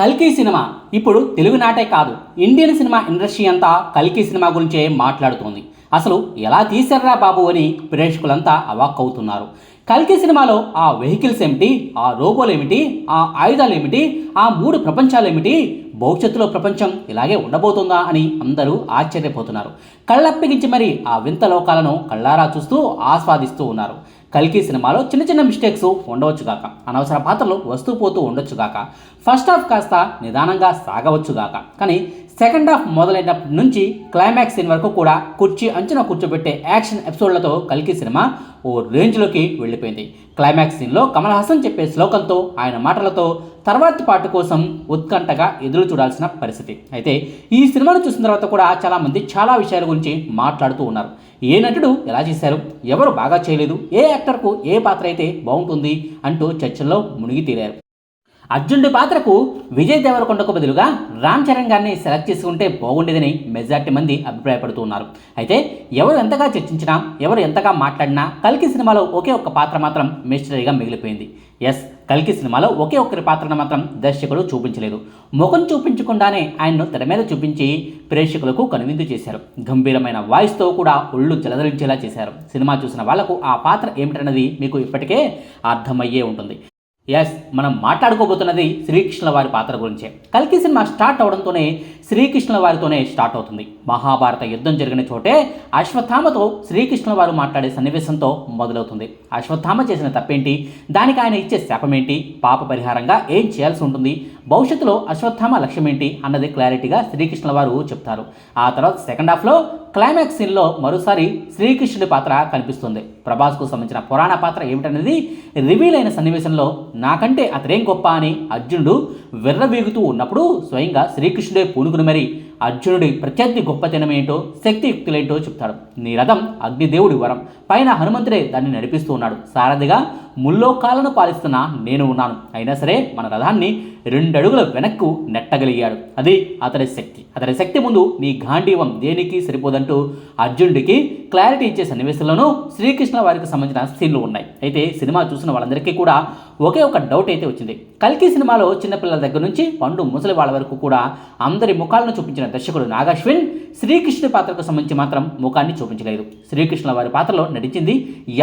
కల్కి సినిమా ఇప్పుడు తెలుగు నాటే కాదు ఇండియన్ సినిమా ఇండస్ట్రీ అంతా కల్కి సినిమా గురించే మాట్లాడుతోంది. అసలు ఎలా తీశారా బాబు అని ప్రేక్షకులంతా అవాక్కవుతున్నారు కల్కి సినిమాలో ఆ వెహికల్స్ ఏమిటి ఆ రోబోలు ఏమిటి ఆ ఆయుధాలు ఏమిటి ఆ మూడు ప్రపంచాలు ఏమిటి భవిష్యత్తులో ప్రపంచం ఇలాగే ఉండబోతుందా అని అందరూ ఆశ్చర్యపోతున్నారు. కళ్ళప్పగించి మరి ఆ వింత లోకాలను కళ్ళారా చూస్తూ ఆస్వాదిస్తూ ఉన్నారు. కల్కి సినిమాలో చిన్న చిన్న మిస్టేక్స్ ఉండవచ్చు గాక. అనవసర పాత్రలు వస్తూ పోతూ ఉండొచ్చు గాక. ఫస్ట్ హాఫ్ కాస్త నిదానంగా సాగవచ్చు గాక. కానీ సెకండ్ హాఫ్ మొదలైనప్పటి నుంచి క్లైమాక్స్ సీన్ వరకు కూడా కుర్చీ అంచున కూర్చోబెట్టే యాక్షన్ ఎపిసోడ్లతో కల్కి సినిమా ఓ రేంజ్లోకి వెళ్ళిపోయింది. క్లైమాక్స్ సీన్లో కమల్ హాసన్ చెప్పే శ్లోకంతో ఆయన మాటలతో తర్వాతి పాట కోసం ఉత్కంఠగా ఎదురు చూడాల్సిన పరిస్థితి. అయితే ఈ సినిమాను చూసిన తర్వాత కూడా చాలామంది చాలా విషయాల గురించి మాట్లాడుతూ ఉన్నారు. ఏ నటుడు ఎలా చేశారు? ఎవరు బాగా చేయలేదు? ఏ యాక్టర్కు ఏ పాత్ర అయితే బాగుంటుంది? అంటూ చర్చల్లో మునిగి తీరారు అర్జునుడి పాత్రకు విజయ్ దేవరకొండకు బదులుగా రామ్ చరణ్ గారిని సెలెక్ట్ చేసుకుంటే బాగుండేదని మెజార్టీ మంది అభిప్రాయపడుతూ ఉన్నారు. అయితే ఎవరు ఎంతగా చర్చించినా ఎవరు ఎంతగా మాట్లాడినా కల్కి సినిమాలో ఒకే ఒక్క పాత్ర మాత్రం మిస్టరీగా మిగిలిపోయింది. ఎస్ కల్కి సినిమాలో ఒకే ఒక్కరి పాత్రను మాత్రం దర్శకుడు చూపించలేదు. ముఖం చూపించకుండానే ఆయన్ను తెర మీద చూపించి ప్రేక్షకులకు కనువిందు చేశారు. గంభీరమైన వాయిస్తో కూడా ఒళ్ళు జలదరించేలా చేశారు. సినిమా చూసిన వాళ్ళకు ఆ పాత్ర ఏమిటన్నది మీకు ఇప్పటికే అర్థమయ్యే ఉంటుంది. ఎస్ మనం మాట్లాడుకోబోతున్నది శ్రీకృష్ణుల వారి పాత్ర గురించే. కల్కి సినిమా స్టార్ట్ అవడంతోనే శ్రీకృష్ణుల వారితోనే స్టార్ట్ అవుతుంది. మహాభారత యుద్ధం జరిగిన చోటే అశ్వత్థామతో శ్రీకృష్ణుల వారు మాట్లాడే సన్నివేశంతో మొదలవుతుంది. అశ్వత్థామ చేసిన తప్పేంటి? దానికి ఆయన ఇచ్చే శాపమేంటి? పాప పరిహారంగా ఏం చేయాల్సి ఉంటుంది? భవిష్యత్తులో అశ్వత్థామ లక్ష్యం ఏంటి అన్నది క్లారిటీగా శ్రీకృష్ణుల వారు చెప్తారు. ఆ తర్వాత సెకండ్ హాఫ్లో క్లైమాక్స్ సీన్లో మరోసారి శ్రీకృష్ణుడి పాత్ర కనిపిస్తుంది. ప్రభాస్కు సంబంధించిన పురాణ పాత్ర ఏమిటనేది రివీల్ అయిన సన్నివేశంలో నాకంటే అతడేం గొప్ప అని అర్జునుడు విర్రవీగుతూ ఉన్నప్పుడు స్వయంగా శ్రీకృష్ణుడే పూనుకుని మరి అర్జునుడి ప్రత్యర్థి గొప్పతనమేంటో శక్తియుక్తులేంటో చెప్తాడు. నీ రథం అగ్నిదేవుడి వరం. పైన హనుమంతుడే దాన్ని నడిపిస్తూ ఉన్నాడు. సారథిగా ముల్లోకాలను పాలిస్తున్న నేను ఉన్నాను. అయినా సరే మన రథాన్ని రెండడుగుల వెనక్కు నెట్టగలిగాడు. అది అతడి శక్తి. అతడి శక్తి ముందు నీ గాంధీవం దేనికి సరిపోదంటూ అర్జునుడికి క్లారిటీ ఇచ్చే సన్నివేశంలోనూ శ్రీకృష్ణ వారికి సంబంధించిన సీన్లు ఉన్నాయి. అయితే సినిమా చూసిన వాళ్ళందరికీ కూడా ఒకే ఒక డౌట్ అయితే వచ్చింది. కల్కి సినిమాలో చిన్నపిల్లల దగ్గర నుంచి పండు ముసలి వాళ్ళ వరకు కూడా అందరి ముఖాలను చూపించిన దర్శకుడు నాగాశ్విన్ శ్రీకృష్ణ పాత్రకు సంబంధించి మాత్రం ముఖాన్ని చూపించలేదు. శ్రీకృష్ణుల వారి పాత్రలో నటించింది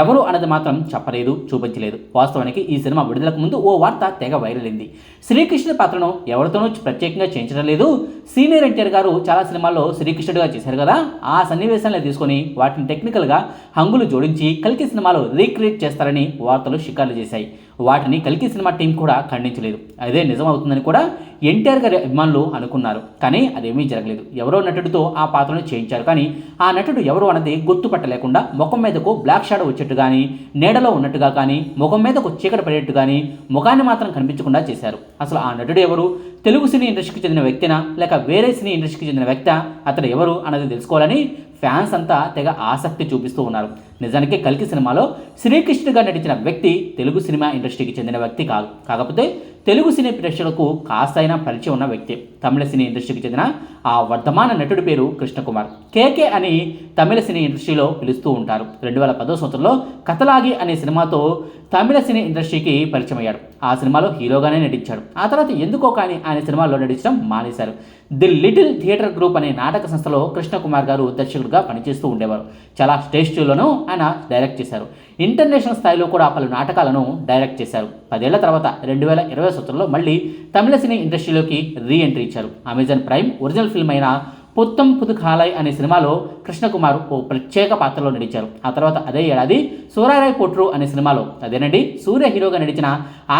ఎవరు అన్నది మాత్రం చెప్పలేదు చూపించలేదు. వాస్తవానికి ఈ సినిమా విడుదలకు ముందు ఓ వార్త తెగ వైరల్ అయింది. శ్రీకృష్ణ పాత్రను ఎవరితోనూ ప్రత్యేకంగా చేయించడం లేదు. సీనియర్ ఎన్టీఆర్ గారు చాలా సినిమాల్లో శ్రీకృష్ణుడిగా చేశారు కదా. ఆ సన్నివేశాలను తీసుకొని వాటిని టెక్నికల్గా హంగులు జోడించి కల్కి సినిమాలో రీక్రియేట్ చేస్తారని వార్తలు షికార్లు చేశాయి. వాటిని కల్కి సినిమా టీం కూడా ఖండించలేదు. అదే నిజం అవుతుందని కూడా ఎన్టీఆర్ గారి అభిమానులు అనుకున్నారు. కానీ అదేమీ జరగలేదు. ఎవరో నటుడితో ఆ పాత్రను చేయించారు. కానీ ఆ నటుడు ఎవరు అన్నది గుర్తుపట్టలేకుండా ముఖం మీదకు బ్లాక్ షాడో వచ్చేట్టు కానీ నీడలో ఉన్నట్టుగా కానీ ముఖం మీదకు చీకటి పడేట్టు కానీ ముఖాన్ని మాత్రం కనిపించకుండా చేశారు. అసలు ఆ నటుడు ఎవరు? తెలుగు సినీ ఇండస్ట్రీకి చెందిన వ్యక్తినా లేక వేరే సినీ ఇండస్ట్రీకి చెందిన వ్యక్త అతడు ఎవరు అన్నది తెలుసుకోవాలని ఫ్యాన్స్ అంతా తెగ ఆసక్తి చూపిస్తూ ఉన్నారు. నిజానికి కల్కి సినిమాలో శ్రీకృష్ణుడిగా నటించిన వ్యక్తి తెలుగు సినిమా ఇండస్ట్రీకి చెందిన వ్యక్తి కాదు కాకపోతే తెలుగు సినీ ప్రేక్షకులకు కాస్తైనా పరిచయం ఉన్న వ్యక్తి. తమిళ సినీ ఇండస్ట్రీకి చెందిన ఆ వర్ధమాన నటుడి పేరు కృష్ణకుమార్. కేకే అని తమిళ సినీ ఇండస్ట్రీలో పిలుస్తూ ఉంటారు. రెండు వేల పదో సంవత్సరంలో కథలాగి అనే సినిమాతో తమిళ సినీ ఇండస్ట్రీకి పరిచయం అయ్యాడు ఆ సినిమాలో హీరోగానే నటించాడు. ఆ తర్వాత ఎందుకో కానీ ఆయన సినిమాల్లో నటించడం మానేశారు. ది లిటిల్ థియేటర్ గ్రూప్ అనే నాటక సంస్థలో కృష్ణకుమార్ గారు దర్శకుడిగా పనిచేస్తూ ఉండేవారు. చాలా స్టేజ్ షోలను ఆయన డైరెక్ట్ చేశారు. ఇంటర్నేషనల్ స్థాయిలో కూడా పలు నాటకాలను డైరెక్ట్ చేశారు. పదేళ్ళ తర్వాత రెండు వేల ఇరవై సంవత్సరంలో మళ్ళీ తమిళ సినీ ఇండస్ట్రీలోకి రీ ఎంట్రీ ఇచ్చారు. అమెజాన్ ప్రైమ్ ఒరిజినల్ ఫిల్మ్ అయిన పొత్తం పుదుకాలయ్ అనే సినిమాలో కృష్ణకుమార్ ఓ ప్రత్యేక పాత్రలో నటించారు. ఆ తర్వాత అదే ఏడాది సూర్యరాయ్ పొట్రు అనే సినిమాలో అదేనండి సూర్య హీరోగా నటించిన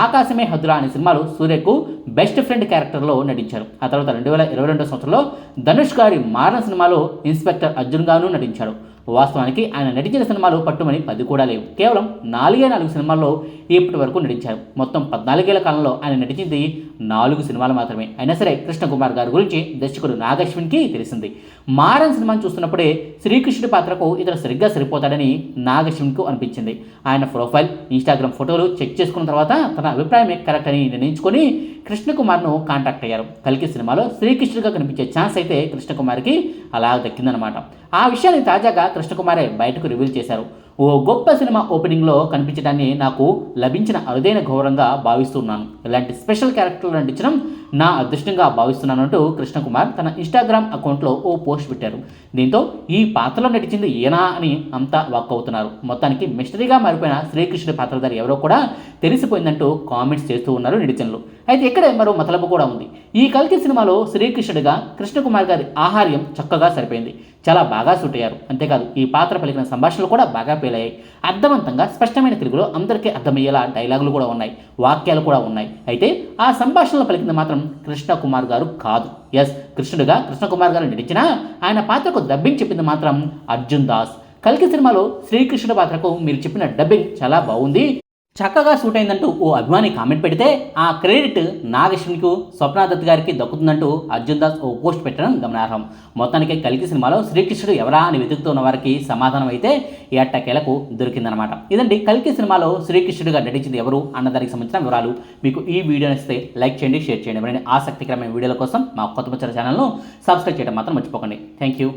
ఆకాశమే హద్దురా అనే సినిమాలో సూర్యకు బెస్ట్ ఫ్రెండ్ క్యారెక్టర్లో నటించారు. ఆ తర్వాత రెండు వేల ఇరవై రెండో సంవత్సరంలో ధనుష్ గారి మారణ సినిమాలో ఇన్స్పెక్టర్ అర్జున్ గాను నటించారు. వాస్తవానికి ఆయన నటించిన సినిమాలు పట్టుమని పది కూడా లేవు. కేవలం నాలుగే నాలుగు సినిమాల్లో ఇప్పటి వరకు నటించారు. మొత్తం పద్నాలుగేళ్ళ కాలంలో ఆయన నటించింది నాలుగు సినిమాలు మాత్రమే. అయినా సరే కృష్ణకుమార్ గారి గురించి దర్శకుడు నాగశ్విన్కి తెలిసింది. మారన్ సినిమాను చూస్తున్నప్పుడే శ్రీకృష్ణుడి పాత్రకు ఇతను సరిగ్గా సరిపోతాడని నాగశ్విన్కు అనిపించింది. ఆయన ప్రొఫైల్ ఇన్స్టాగ్రామ్ ఫోటోలు చెక్ చేసుకున్న తర్వాత తన అభిప్రాయమే కరెక్ట్ అని నిర్ణయించుకొని కృష్ణకుమార్ను కాంటాక్ట్ అయ్యారు. కలికి సినిమాలో శ్రీకృష్ణుడిగా కనిపించే ఛాన్స్ అయితే కృష్ణకుమార్కి అలా దక్కిందనమాట. ఆ విషయాన్ని తాజాగా కృష్ణకుమారే బయటకు రివీల్ చేశారు. ఓ గొప్ప సినిమా ఓపెనింగ్లో కనిపించడాన్ని నాకు లభించిన అరుదైన గౌరవంగా భావిస్తున్నాను. ఇలాంటి స్పెషల్ క్యారెక్టర్లు నటించడం నా అదృష్టంగా భావిస్తున్నాను అంటూ కృష్ణకుమార్ తన ఇన్స్టాగ్రామ్ అకౌంట్లో ఓ పోస్ట్ పెట్టారు. దీంతో ఈ పాత్రలో నటించింది ఈయనా అని అంతా వాక్ అవుతున్నారు మొత్తానికి మిస్టరీగా మారిపోయిన శ్రీకృష్ణుడి పాత్రధారి ఎవరో కూడా తెలిసిపోయిందంటూ కామెంట్స్ చేస్తూ ఉన్నారు నెటిజన్లు. అయితే ఇక్కడే మరో మతలబు కూడా ఉంది. ఈ కల్కి సినిమాలో శ్రీకృష్ణుడిగా కృష్ణకుమార్ గారి ఆహార్యం చక్కగా సరిపోయింది. చాలా బాగా సూట్ అయ్యారు. అంతేకాదు ఈ పాత్ర పలికిన సంభాషణలు కూడా బాగా పేలయ్యాయి అర్థవంతంగా స్పష్టమైన తెలుగులో అందరికీ అర్థమయ్యేలా డైలాగులు కూడా ఉన్నాయి వాక్యాలు కూడా ఉన్నాయి. అయితే ఆ సంభాషణలో పలికింది మాత్రం కృష్ణకుమార్ గారు కాదు. ఎస్ కృష్ణుడిగా కృష్ణకుమార్ గారు నటించిన ఆయన పాత్రకు డబ్బింగ్ చెప్పింది మాత్రం అర్జున్ దాస్. కల్కి సినిమాలో శ్రీకృష్ణుడి పాత్రకు మీరు చెప్పిన డబ్బింగ్ చాలా బాగుంది. చక్కగా సూట్ అయిందంటూ ఓ అభిమాని కామెంట్ పెడితే ఆ క్రెడిట్ నాగేశ్వరికి స్వప్న దత్ గారికి దక్కుతుందంటూ అర్జున్ దాస్ ఓ పోస్ట్ పెట్టడం గమనార్హం. మొత్తానికి కలికి సినిమాలో శ్రీకృష్ణుడు ఎవరా అని వెతుకుతున్న వారికి సమాధానం అయితే ఎట్టకేలకు దొరికిందనమాట ఇదండి కలికి సినిమాలో శ్రీకృష్ణుడిగా నటించింది ఎవరు అన్నదానికి సంబంధించిన వివరాలు. మీకు ఈ వీడియో నచ్చితే లైక్ చేయండి షేర్ చేయండి. మరిన్ని ఆసక్తికరమైన వీడియోల కోసం మా కొత్త ముచ్చర ఛానల్ను సబ్స్క్రైబ్ చేయడం మాత్రం మర్చిపోకండి. Thank you